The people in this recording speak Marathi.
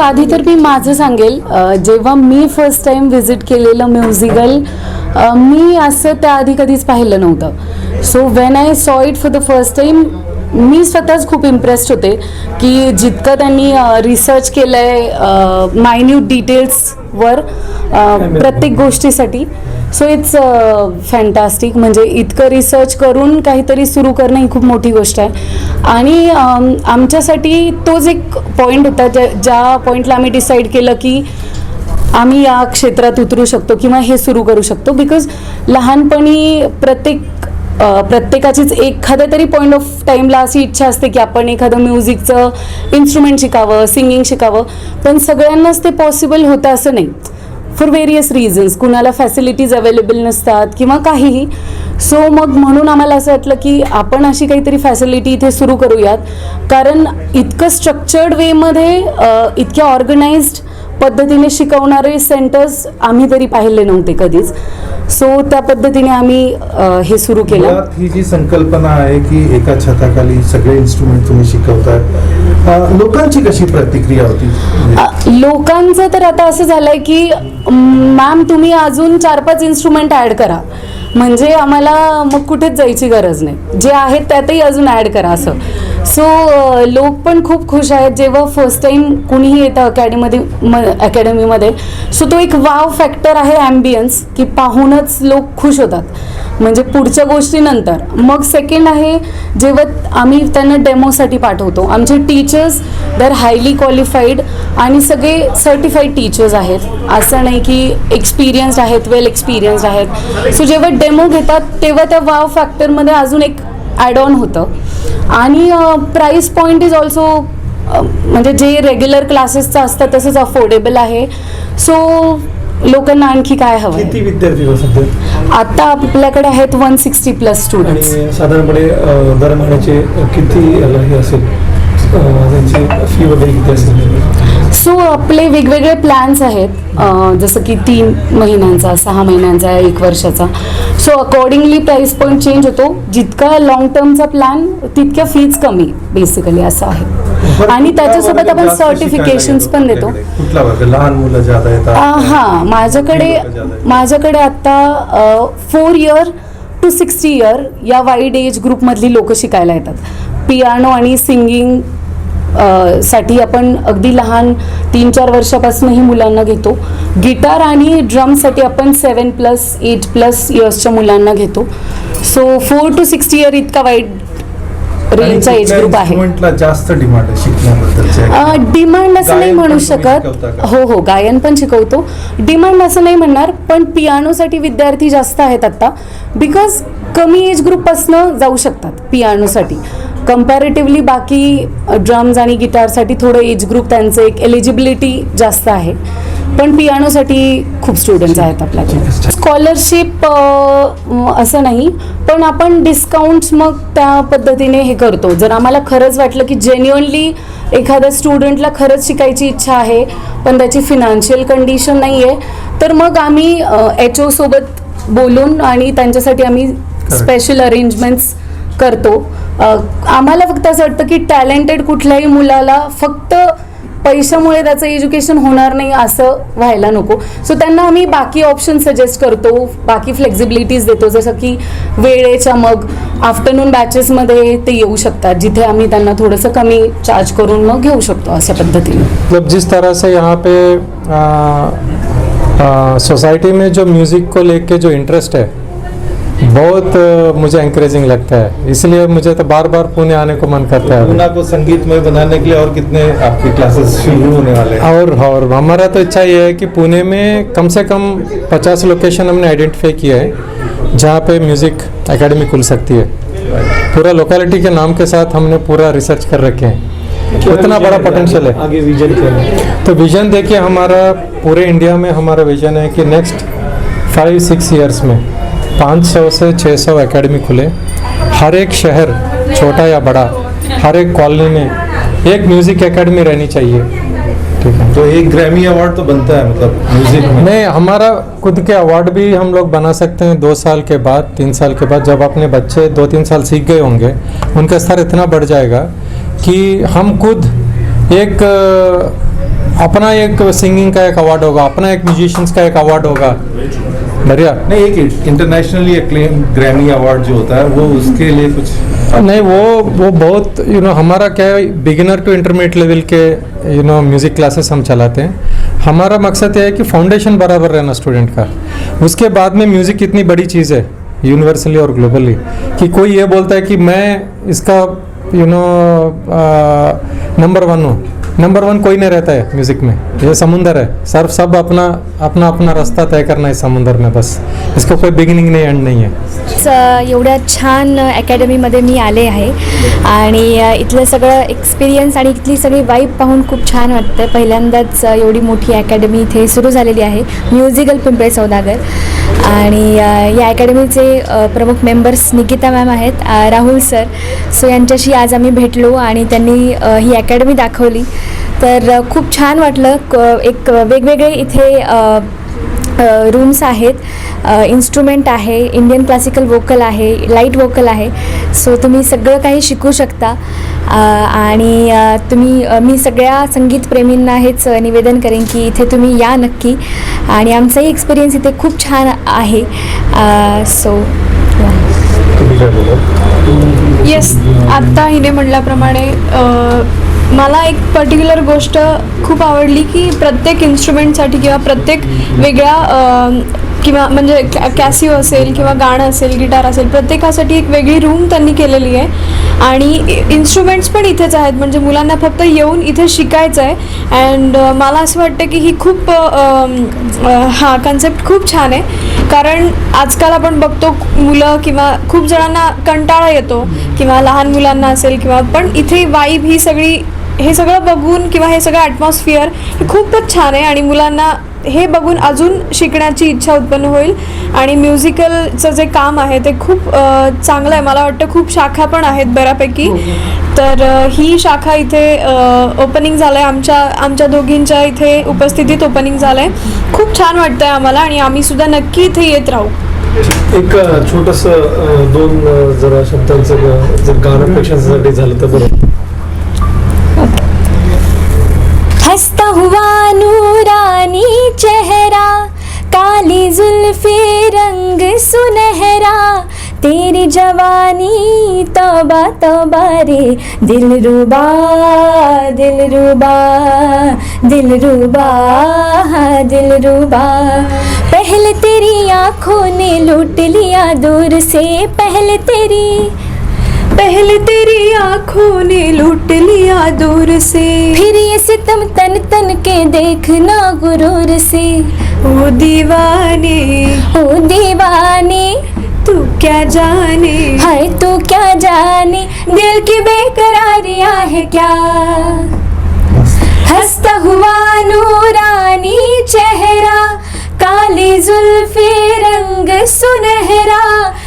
आधी तर मी माझं सांगेल जेव्हा मी फर्स्ट टाइम व्हिजिट केलेलं म्युझिकल मी असं त्याआधी कधीच पाहिलं नव्हतं. So when I saw it for the first time मी स्वतःच खूप इम्प्रेस्ड होते की जितकं त्यांनी रिसर्च केलं आहे मायन्यूट डिटेल्सवर प्रत्येक गोष्टीसाठी. सो इट्स फॅन्टास्टिक म्हणजे इतकं रिसर्च करून काहीतरी सुरू करणं ही खूप मोठी गोष्ट आहे. आणि आमच्यासाठी तोच एक पॉईंट होता ज्या ज्या पॉईंटला आम्ही डिसाईड केलं की आम्ही या क्षेत्रात उतरू शकतो किंवा हे सुरू करू शकतो. बिकॉज लहानपणी प्रत्येक प्रत्येकाचीच एखाद्या तरी पॉईंट ऑफ टाईमला अशी इच्छा असते की आपण एखादं म्युझिकचं इन्स्ट्रुमेंट शिकावं सिंगिंग शिकावं. पण सगळ्यांनाच ते पॉसिबल होतं असं नाही. फॉर व्हेरियस रिझन्स कुणाला फॅसिलिटीज अवेलेबल नसतात किंवा काहीही. सो मग म्हणून आम्हाला असं वाटलं की आपण अशी काहीतरी फॅसिलिटी इथे सुरू करूयात. कारण इतकं स्ट्रक्चर्ड वेमध्ये इतक्या ऑर्गनाइज्ड पद्धतीने शिकवणारे सेंटर्स आम्ही तरी पाहिले नव्हते कधीच. सो त्या पद्धतीने आम्ही अ, हे सुरू केलं. मुळात ही जी संकल्पना आहे की एका छताखाली सगळे इन्स्ट्रुमेंट तुम्ही शिकवताय लोकांची कशी प्रतिक्रिया होती? लोकांचं तर आता असं झालंय की मॅम तुम्ही अजून चार पाच इन्स्ट्रुमेंट ॲड करा. म्हणजे आम्हाला मग कुठेच जायची गरज नाही. जे आहेत त्यातही अजून ॲड करा असं. सो लोक पण खूप खुश आहेत. जेव्हा फर्स्ट टाईम कुणीही येतं अकॅडमीमध्ये म अकॅडमीमध्ये सो तो एक वाव फॅक्टर आहे ॲम्बियन्स की पाहूनच लोक खुश होतात. म्हणजे पुढच्या गोष्टीनंतर. मग सेकंड आहे जेव्हा आम्ही त्यांना डेमोसाठी पाठवतो. आमचे टीचर्स दर हायली क्वालिफाईड आणि सगळे सर्टिफाईड टीचर्स आहेत. असं नाही की एक्सपिरियन्स्ड आहेत वेल एक्सपिरियन्स्ड आहेत. सो जेव्हा डेमो घेतात तेव्हा त्या वाव फॅक्टरमध्ये अजून एक ॲड ऑन होतं. आणि प्राईस पॉईंट इज ऑल्सो म्हणजे जे रेग्युलर क्लासेसचं असतं तसंच अफोर्डेबल आहे. सो लोकांना आणखी काय हवं किती विद्यार्थी हो सध्या? आता आपल्याकडे आहेत वन सिक्स्टी प्लस स्टुडंट्स आणि साधारणपणे अ, दर महिन्याचे किती याला हे असेल? अ, त्यांची फी वगैरे किती असेल? सो आपले वेगवेगळे प्लॅन्स आहेत. जसं की तीन महिन्यांचा सहा महिन्यांचा एक वर्षाचा. So accordingly price point change होतो. जितका लॉंग टर्मचा प्लॅन तितक्या फीज कमी बेसिकली असं आहे. आणि त्याच्यासोबत आपण सर्टिफिकेशन्स पण देतो. हां. माझ्याकडे. माझ्याकडे आत्ता four year to sixty year या वाईड एज ग्रुपमधली लोकं शिकायला येतात. पियानो आणि सिंगिंग साठी आपण अगदी लहान तीन चार वर्षापासूनही मुलांना घेतो. गिटार आणि ड्रमसाठी आपण सेवन प्लस एट प्लस इयर्सच्या मुलांना घेतो. So four to sixty year इतका वाईड रेंजचा एज ग्रुप आहे. जास्त डिमांड आहे शिकण्याबद्दलचे? डिमांड असं नाही म्हणू शकत? हो हो गायन पण शिकवतो. डिमांड असं नाही म्हणणार पण पियानोसाठी विद्यार्थी जास्त आहेत आत्ता बिकॉज कमी एज ग्रुपपासनं जाऊ शकतात पियानोसाठी कम्पॅरेटिव्हली बाकी ड्रम्स आणि गिटारसाठी थोडं एज ग्रुप त्यांचं एक एलिजिबिलिटी जास्त आहे. पण पियानोसाठी खूप स्टुडंट्स आहेत आपल्याकडे. स्कॉलरशिप असं नाही पण आपण डिस्काउंट्स मग त्या पद्धतीने हे करतो. जर आम्हाला खरंच वाटलं की जेन्युअनली एखाद्या स्टुडंटला खरंच शिकायची इच्छा आहे पण त्याची फिनान्शियल कंडिशन नाही आहे तर मग आम्ही एच ओ सोबत बोलून आणि त्यांच्यासाठी आम्ही स्पेशल अरेंजमेंट्स करतो. आम्हाला फक्त असं वाटतं की टॅलेंटेड कुठल्याही मुलाला फक्त पैशामुळे त्याचं एज्युकेशन होणार नाही असं व्हायला नको. सो त्यांना आम्ही बाकी ऑप्शन सजेस्ट करतो. बाकी फ्लेक्झिबिलिटीज देतो. जसं की वेळेच्या मग आफ्टरनून बॅचेसमध्ये ते येऊ शकतात जिथे आम्ही त्यांना थोडंसं कमी चार्ज करून मग घेऊ शकतो अशा पद्धतीने. मतलब जिस तरह से यहाँ पे सोसाइटी में जो म्यूज़िक को लेके जो इंटरेस्ट है बहुत मुझे इंकरेजिंग लगता है। इसलिए मुझे तो बार बार पुणे आने को मन करता है। पूना को संगीतमय बनाने के लिए और कितने आपकी क्लासेस शुरू होने वाले हैं? और और हमारा तो इच्छा ये है कि पुणे में कम से कम 50 लोकेशन हमने आइडेंटिफाई किया है जहाँ पे म्यूज़िक एकेडमी खुल सकती है। पूरा लोकेलिटी के नाम के साथ हमने पूरा रिसर्च कर रखे हैं। इतना बड़ा पोटेंशियल है। आगे विजन क्या है। तो विजन देखिए हमारा पूरे इंडिया में हमारा विजन है कि नेक्स्ट फाइव सिक्स ईयर्स में 500 से 600 एकेडमी खुले। हर एक शहर छोटा या बड़ा हर एक कॉलोनी में एक म्यूज़िक एकेडमी रहनी चाहिए। ठीक है। तो एक ग्रैमी अवार्ड तो बनता है मतलब म्यूज़िक में। नहीं हमारा खुद के अवार्ड भी हम लोग बना सकते हैं दो साल के बाद तीन साल के बाद। जब अपने बच्चे दो तीन साल सीख गए होंगे उनका स्तर इतना बढ़ जाएगा कि हम खुद एक अपना एक सिंगिंग का एक अवार्ड होगा अपना एक म्यूजिशियंस का एक अवार्ड होगा। बढ़िया। नहीं एक इंटरनेशनली ग्रैमी अवार्ड जो होता है वो उसके लिए कुछ नहीं वो वो बहुत यू नो हमारा क्या है बिगिनर टू इंटरमीडिएट लेवल के यू नो म्यूज़िक क्लासेस हम चलाते हैं। हमारा मकसद यह है कि फाउंडेशन बराबर रहना स्टूडेंट का। उसके बाद में म्यूज़िक इतनी बड़ी चीज़ है यूनिवर्सली और ग्लोबली कि कोई ये बोलता है कि मैं इसका यू नो नंबर वन हूँ। नंबर वन कोई नहीं रहता है म्यूज़िक में। ये समुंदर है। सर सब अपना अपना अपना रास्ता तय करना है समुंदर में बस। इसको कोई बिगिनिंग नहीं एंड नहीं है। एवढ्या छान अकॅडमीमध्ये मी आले आहे. आणि इथलं सगळं एक्सपिरियन्स आणि इथली सगळी वाईब पाहून खूप छान वाटतं पहिल्यांदाच एवढी मोठी अकॅडमी इथे सुरू झालेली आहे. म्युझिकल पिंपळे सौदागर. आणि या अकॅडमीचे प्रमुख मेंबर्स निकिता मॅम आहेत राहुल सर सो यांच्याशी आज आम्ही भेटलो आणि त्यांनी ही अकॅडमी दाखवली. तर खूप छान वाटलं. क- एक वेगवेगळे इथे रूम्स आहेत. इन्स्ट्रुमेंट आहे इंडियन क्लासिकल वोकल आहे लाइट वोकल आहे. सो तुम्ही सगळं काही शिकू शकता. आणि तुम्ही मी सगळ्या संगीतप्रेमींना हेच निवेदन करेन की इथे तुम्ही या नक्की. आणि आमचाही एक्सपिरियन्स इथे खूप छान आहे. सो येस आत्ता हिने म्हटल्याप्रमाणे मला एक पर्टिक्युलर गोष्ट खूप आवडली की प्रत्येक इन्स्ट्रुमेंटसाठी किंवा प्रत्येक वेगळ्या किंवा म्हणजे कॅ कॅसिओ असेल किंवा गाणं असेल गिटार असेल प्रत्येकासाठी एक वेगळी रूम त्यांनी केलेली आहे. आणि इन्स्ट्रुमेंट्स पण इथेच आहेत. म्हणजे मुलांना फक्त येऊन इथे शिकायचं आहे अँड मला असं वाटतं की ही खूप हां हा कन्सेप्ट खूप छान आहे. कारण आजकाल आपण बघतो मुलं किंवा खूप जणांना कंटाळा येतो. किंवा लहान मुलांना असेल किंवा पण इथे वाईब ही सगळी हे सगळं बघून किंवा हे सगळं ॲटमॉस्फिअर हे खूपच छान आहे आणि मुलांना हे बघून अजून शिकण्याची इच्छा उत्पन्न होईल. आणि म्युझिकलचं जे काम आहे ते खूप चांगलं आहे. मला वाटतं खूप शाखा पण आहेत बऱ्यापैकी. तर अ, ही शाखा इथे ओपनिंग झालं आहे आमच्या आमच्या दोघींच्या इथे उपस्थितीत ओपनिंग झालं आहे खूप छान वाटतं आहे आम्हाला आणि आम्ही सुद्धा नक्की इथे येत राहू. एक छोटस दोन जरा शब्दांचं जर गाणं प्रेक्षकांसाठी झालं तर बरं. मस्त हुआ नूरानी चेहरा काली जुल्फे रंग सुनहरा। तेरी जवानी तबा तबा रे दिल रुबा दिल रुबा दिल रुबा दिल रुबा। पहले तेरी आंखों ने लूट लिया दूर से पहले तेरी पहले तेरी आँखों ने लूट लिया दूर से। फिर ये सितम तन तन के देखना गुरूर से। ओ दीवाने ओ दीवाने तू क्या जाने? हाय तू क्या जाने? दिल की बेकरारियाँ है क्या? हंसता हुआ नूरानी चेहरा काली जुल्फे रंग सुनहरा।